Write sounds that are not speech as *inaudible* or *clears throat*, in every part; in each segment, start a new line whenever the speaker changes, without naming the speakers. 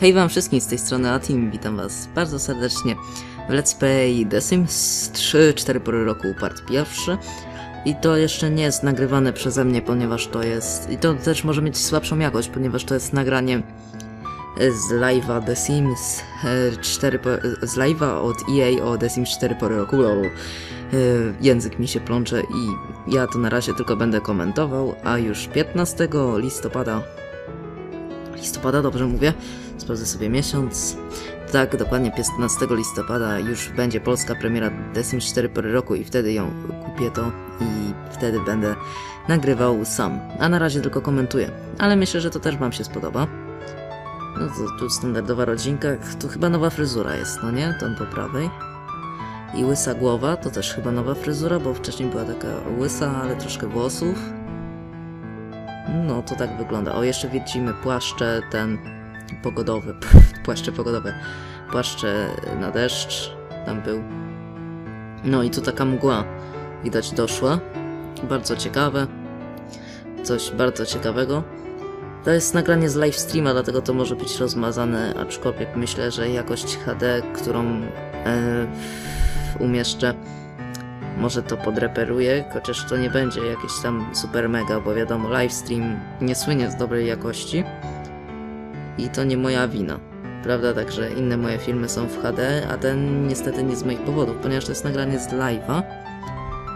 Hej wam wszystkim z tej strony Atim, witam was bardzo serdecznie w Let's Play The Sims 3 4 pory roku part pierwszy i to jeszcze nie jest nagrywane przeze mnie, ponieważ to jest i to też może mieć słabszą jakość, ponieważ to jest nagranie z live'a The Sims 4 po, z live'a od EA o The Sims 4 pory roku lol. Język mi się plącze i ja to na razie tylko będę komentował, a już 15 listopada listopada, dobrze mówię? Sprawdzę sobie miesiąc. Tak, dokładnie 15 listopada już będzie polska premiera The Sims 4 pory roku i wtedy ją kupię to i wtedy będę nagrywał sam. A na razie tylko komentuję. Ale myślę, że to też wam się spodoba. No to tu standardowa rodzinka, tu chyba nowa fryzura jest, no nie? Tam po prawej. I łysa głowa, to też chyba nowa fryzura, bo wcześniej była taka łysa, ale troszkę włosów. No, to tak wygląda. O, jeszcze widzimy płaszcze ten pogodowy. Pff, *laughs* płaszcze pogodowe. Płaszcze na deszcz. Tam był. No i tu taka mgła. Widać doszła. Bardzo ciekawe. Coś bardzo ciekawego. To jest nagranie z live streama, dlatego to może być rozmazane, aczkolwiek myślę, że jakość HD, którą e, umieszczę, może to podreperuje, chociaż to nie będzie jakieś tam super mega, bo wiadomo, livestream nie słynie z dobrej jakości i to nie moja wina, prawda? Także inne moje filmy są w HD, a ten niestety nie z moich powodów, ponieważ to jest nagranie z live'a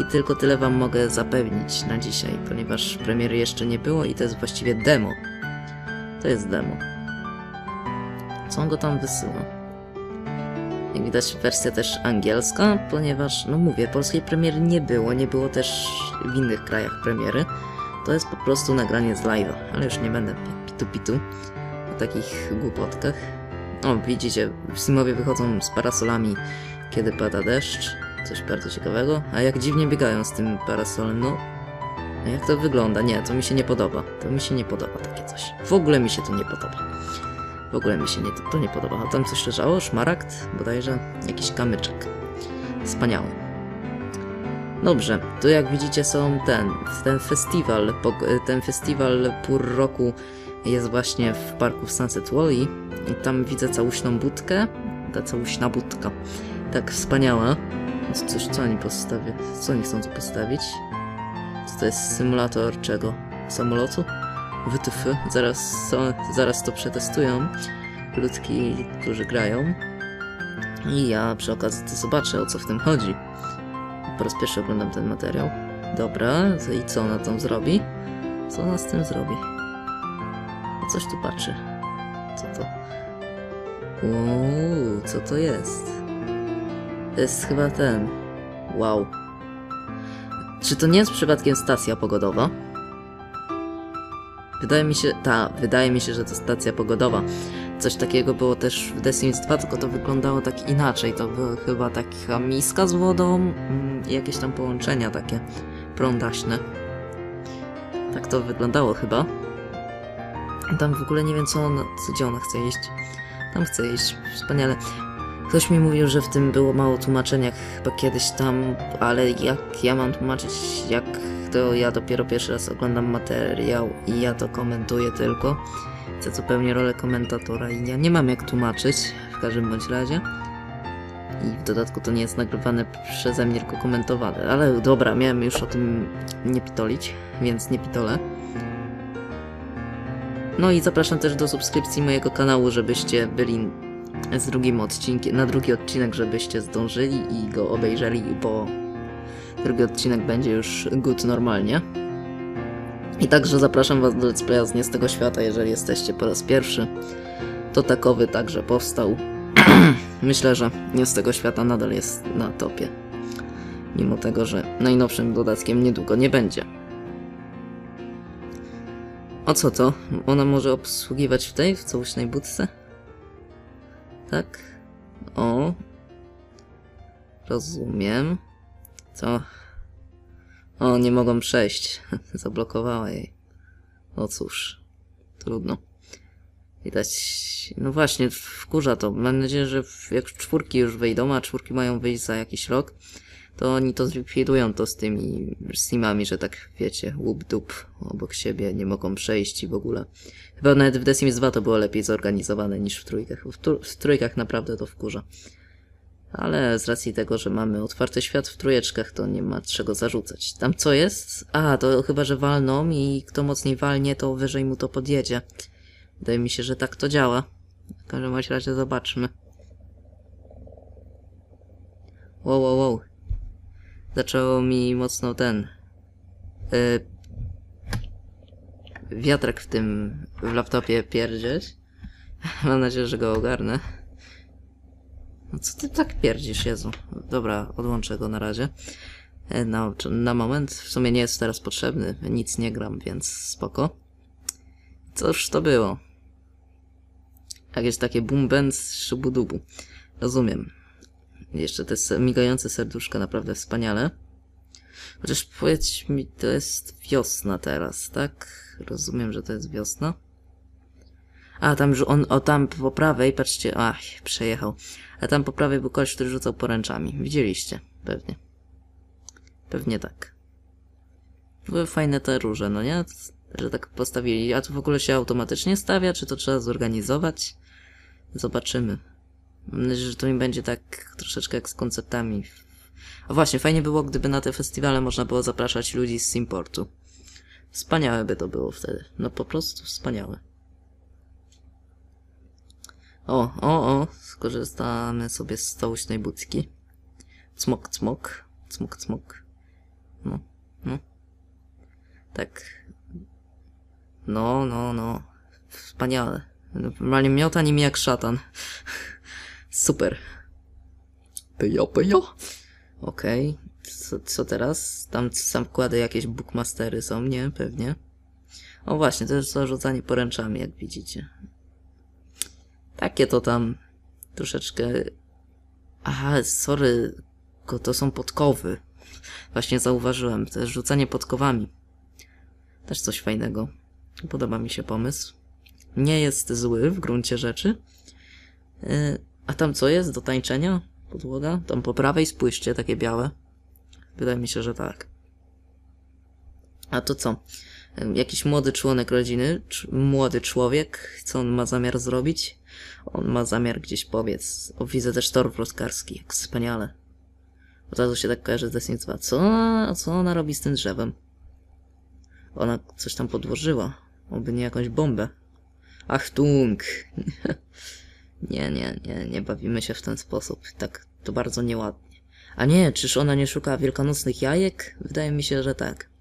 i tylko tyle wam mogę zapewnić na dzisiaj, ponieważ premiery jeszcze nie było i to jest właściwie demo. To jest demo. Co on go tam wysyła? Jak widać wersja też angielska, ponieważ, no mówię, polskiej premiery nie było, nie było też w innych krajach premiery. To jest po prostu nagranie z live'a, ale już nie będę pitu pitu o takich głupotkach. O, widzicie, Simowie wychodzą z parasolami, kiedy pada deszcz. Coś bardzo ciekawego. A jak dziwnie biegają z tym parasolem, no... A jak to wygląda? Nie, to mi się nie podoba. To mi się nie podoba takie coś. W ogóle mi się to nie podoba. W ogóle mi się nie, to nie podoba. A tam coś leżało? Szmaragd? Bodajże jakiś kamyczek. Wspaniały. Dobrze, tu jak widzicie są ten, ten festiwal, ten festiwal pór roku jest właśnie w parku w Sunset Valley tam widzę całuśną budkę, ta całuśna budka, tak wspaniała. Coś, co oni postawią, co oni chcą tu postawić? Co to jest symulator czego? Samolotu? WTF, zaraz, zaraz to przetestują ludki, którzy grają i ja przy okazji to zobaczę o co w tym chodzi. Po raz pierwszy oglądam ten materiał. Dobra, i co ona tam zrobi? Co ona z tym zrobi? Coś tu patrzy. Co to? Uuu, co to jest? To jest chyba ten. Wow. Czy to nie jest przypadkiem stacja pogodowa? Wydaje mi się, ta, wydaje mi się, że to stacja pogodowa. Coś takiego było też w The Sims 2, tylko to wyglądało tak inaczej. To była chyba taka miska z wodą mm, i jakieś tam połączenia takie prądaśne. Tak to wyglądało chyba. Tam w ogóle nie wiem co co, gdzie ona chce iść. Tam chce iść, wspaniale. Ktoś mi mówił, że w tym było mało tłumaczenia chyba kiedyś tam, ale jak ja mam tłumaczyć, jak to ja dopiero pierwszy raz oglądam materiał i ja to komentuję tylko. Chcę zupełnie rolę komentatora i ja nie mam jak tłumaczyć, w każdym bądź razie. I w dodatku to nie jest nagrywane przeze mnie, tylko komentowane. Ale dobra, miałem już o tym nie pitolić, więc nie pitolę. No i zapraszam też do subskrypcji mojego kanału, żebyście byli z drugim odcinkiem, na drugi odcinek, żebyście zdążyli i go obejrzeli, bo drugi odcinek będzie już good normalnie. I także zapraszam Was do Let's Playa z Nie z tego świata, jeżeli jesteście po raz pierwszy. To takowy także powstał. *clears throat* Myślę, że Nie z tego świata nadal jest na topie. Mimo tego, że najnowszym dodatkiem niedługo nie będzie. O co to? Ona może obsługiwać w tej, w całośnej budce? Tak? O. Rozumiem. Co? O, nie mogą przejść. *laughs* Zablokowała jej. O cóż. Trudno. Widać... No właśnie, wkurza to. Mam nadzieję, że jak czwórki już wyjdą, a czwórki mają wyjść za jakiś rok, to oni to zlikwidują to z tymi simami, że tak wiecie, łup dup obok siebie nie mogą przejść i w ogóle. Chyba nawet w The Sims 2 to było lepiej zorganizowane niż w trójkach. W, tr- w trójkach naprawdę to wkurza. Ale z racji tego, że mamy otwarty świat w trójeczkach, to nie ma czego zarzucać. Tam co jest? A, to chyba, że walną i kto mocniej walnie, to wyżej mu to podjedzie. Wydaje mi się, że tak to działa. W każdym razie zobaczmy. Wow, wow, wow. Zaczęło mi mocno ten... Yy, wiatrak w tym... w laptopie pierdzieć. *laughs* Mam nadzieję, że go ogarnę. No co ty tak pierdzisz, Jezu? Dobra, odłączę go na razie. E, Na, na moment. W sumie nie jest teraz potrzebny. Nic nie gram, więc spoko. Cóż to było? Jakieś takie boom band szubudubu. Rozumiem. Jeszcze te migające serduszka naprawdę wspaniale. Chociaż powiedz mi, to jest wiosna teraz, tak? Rozumiem, że to jest wiosna. A, tam, on, o tam po prawej, patrzcie, ach, przejechał. A tam po prawej był koleś, który rzucał poręczami. Widzieliście, pewnie. Pewnie tak. Były fajne te róże, no nie? Że tak postawili. A to w ogóle się automatycznie stawia, czy to trzeba zorganizować? Zobaczymy. Mam nadzieję, że to mi będzie tak troszeczkę jak z koncertami. A właśnie, fajnie było, gdyby na te festiwale można było zapraszać ludzi z Simportu. Wspaniałe by to było wtedy. No po prostu wspaniałe. O, o, o, skorzystamy sobie z stołecznej budki. Cmok, cmok, cmok, cmok. No, no. Tak. No, no, no. Wspaniale. Normalnie miota nimi jak szatan. *laughs* Super. Pyjo, pyjo. Okej. Co, co teraz? Tam sam kładę jakieś bookmastery są, nie? Pewnie. O właśnie, to jest zarzucanie poręczami, jak widzicie. Takie to tam troszeczkę... Aha, sorry, to są podkowy. Właśnie zauważyłem, to jest rzucanie podkowami. Też coś fajnego. Podoba mi się pomysł. Nie jest zły w gruncie rzeczy. Yy, a tam co jest do tańczenia? Podłoga? Tam po prawej spójrzcie, takie białe. Wydaje mi się, że tak. A to co? Jakiś młody członek rodziny, młody człowiek, co on ma zamiar zrobić? On ma zamiar gdzieś pobiec. O, widzę też tor wroskarski, jak wspaniale. Od razu się tak kojarzy z Sims 2. Co, a co ona robi z tym drzewem? Ona coś tam podłożyła. Oby nie jakąś bombę. Achtung! *laughs* nie, nie, nie, nie bawimy się w ten sposób. Tak, to bardzo nieładnie. A nie, czyż ona nie szuka wielkanocnych jajek? Wydaje mi się, że tak.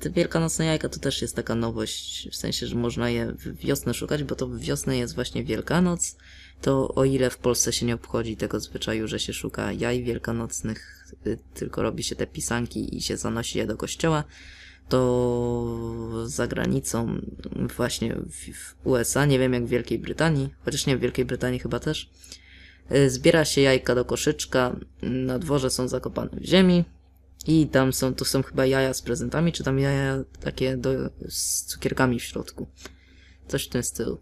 Te wielkanocne jajka to też jest taka nowość, w sensie, że można je wiosnę szukać, bo to wiosnę jest właśnie Wielkanoc. To o ile w Polsce się nie obchodzi tego zwyczaju, że się szuka jaj wielkanocnych, y, tylko robi się te pisanki i się zanosi je do kościoła, to za granicą, właśnie w, w USA, nie wiem jak w Wielkiej Brytanii, chociaż nie w Wielkiej Brytanii chyba też, y, zbiera się jajka do koszyczka, na dworze są zakopane w ziemi i tam są, to są chyba jaja z prezentami, czy tam jaja takie do, z cukierkami w środku. Coś w tym stylu.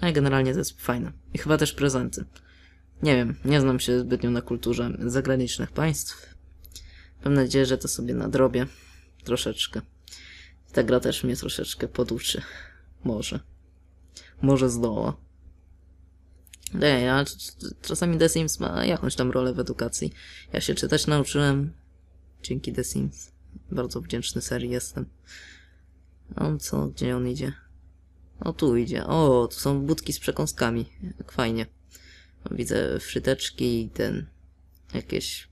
Ale generalnie to jest fajne. I chyba też prezenty. Nie wiem, nie znam się zbytnio na kulturze zagranicznych państw. Mam nadzieję, że to sobie nadrobię. Troszeczkę. Ta gra też mnie troszeczkę poduczy. Może. Może zdoła. Nie, ja czasami The Sims ma jakąś tam rolę w edukacji. Ja się czytać nauczyłem dzięki The Sims. Bardzo wdzięczny serii jestem. No co, gdzie on idzie? O, tu idzie. O, tu są budki z przekąskami. Jak fajnie. Widzę fryteczki i ten... Jakieś...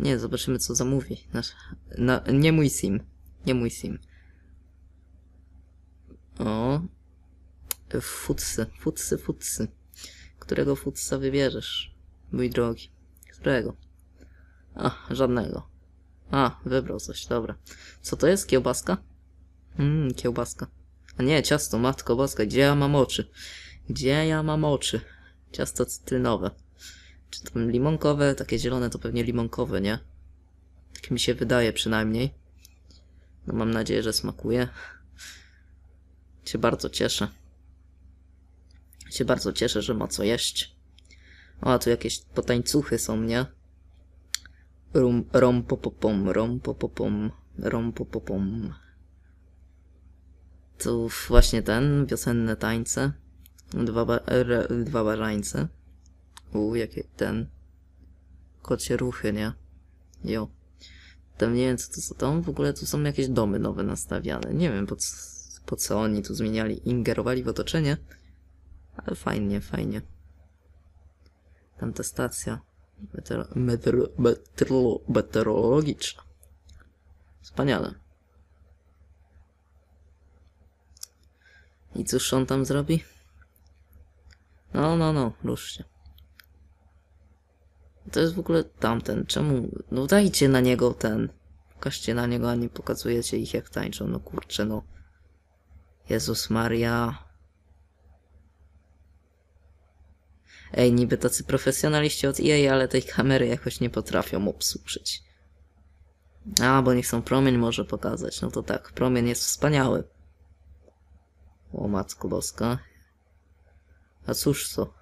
Nie, zobaczymy co zamówi. Nasz... Na... Nie mój sim. Nie mój sim. O. Futsy, futsy, futsy. Którego futsa wybierzesz, mój drogi? Którego? A, żadnego. A, wybrał coś, dobra. Co to jest? Kiełbaska? Mmm, kiełbaska. A nie, ciasto, matko boska, gdzie ja mam oczy? Gdzie ja mam oczy? Ciasto cytrynowe. Czy to limonkowe? Takie zielone to pewnie limonkowe, nie? Tak mi się wydaje przynajmniej. No mam nadzieję, że smakuje. Się bardzo cieszę. Się bardzo cieszę, że ma co jeść. O, a tu jakieś potańcuchy są, nie? Rum, rom popopom, rom popopom, rom popopom. Tu właśnie ten, wiosenne tańce. Dwa, ba re, dwa barańce. U, jakie ten. Kocie ruchy, nie? Jo. Tam nie wiem co to są. Tam w ogóle tu są jakieś domy nowe nastawiane. Nie wiem po, c- po co oni tu zmieniali, ingerowali w otoczenie. Ale fajnie, fajnie. Tamta stacja metero, metero, metero, meteorologiczna. Wspaniale. I cóż on tam zrobi? No, no, no, ruszcie. To jest w ogóle tamten. Czemu? No dajcie na niego ten. Pokażcie na niego, a nie pokazujecie ich jak tańczą. No kurczę, no. Jezus Maria. Ej, niby tacy profesjonaliści od EA, ale tej kamery jakoś nie potrafią obsłużyć. A, bo nie chcą promień może pokazać. No to tak, promień jest wspaniały. O matko boska. A cóż to?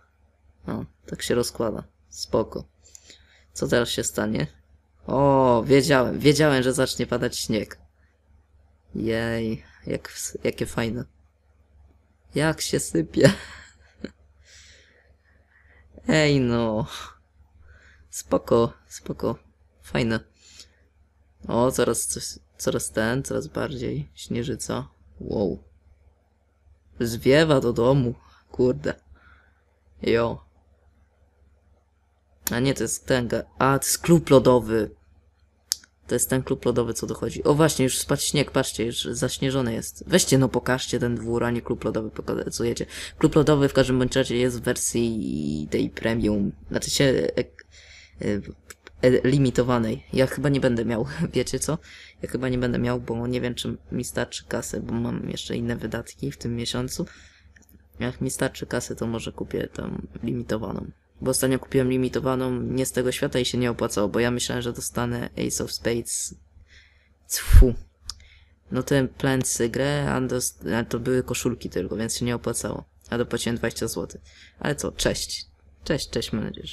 O, tak się rozkłada. Spoko. Co teraz się stanie? O, wiedziałem, wiedziałem, że zacznie padać śnieg. Jej, jak, jakie fajne. Jak się sypie. Ej no. Spoko, spoko. Fajne. O, coraz, coś, coraz ten, coraz bardziej. Śnieżyca. Wow. Zwiewa do domu. Kurde. Jo. A nie, to jest ten. A, to jest klub lodowy. To jest ten klub lodowy, co dochodzi. O właśnie, już spadł śnieg, patrzcie, już zaśnieżony jest. Weźcie, no pokażcie ten dwór, a nie klub lodowy pokazujecie. Klub lodowy w każdym bądź razie jest w wersji tej premium, znaczy się e, e, e, limitowanej. Ja chyba nie będę miał, *laughs* wiecie co? Ja chyba nie będę miał, bo nie wiem, czy mi starczy kasy, bo mam jeszcze inne wydatki w tym miesiącu. Jak mi starczy kasy, to może kupię tą limitowaną. Bo ostatnio kupiłem limitowaną nie z tego świata i się nie opłacało, bo ja myślałem, że dostanę Ace of Spades. Fu. No ten plęcy grę, a, to były koszulki tylko, więc się nie opłacało. A dopłaciłem 20 zł. Ale co, cześć. Cześć, cześć, mam nadzieję,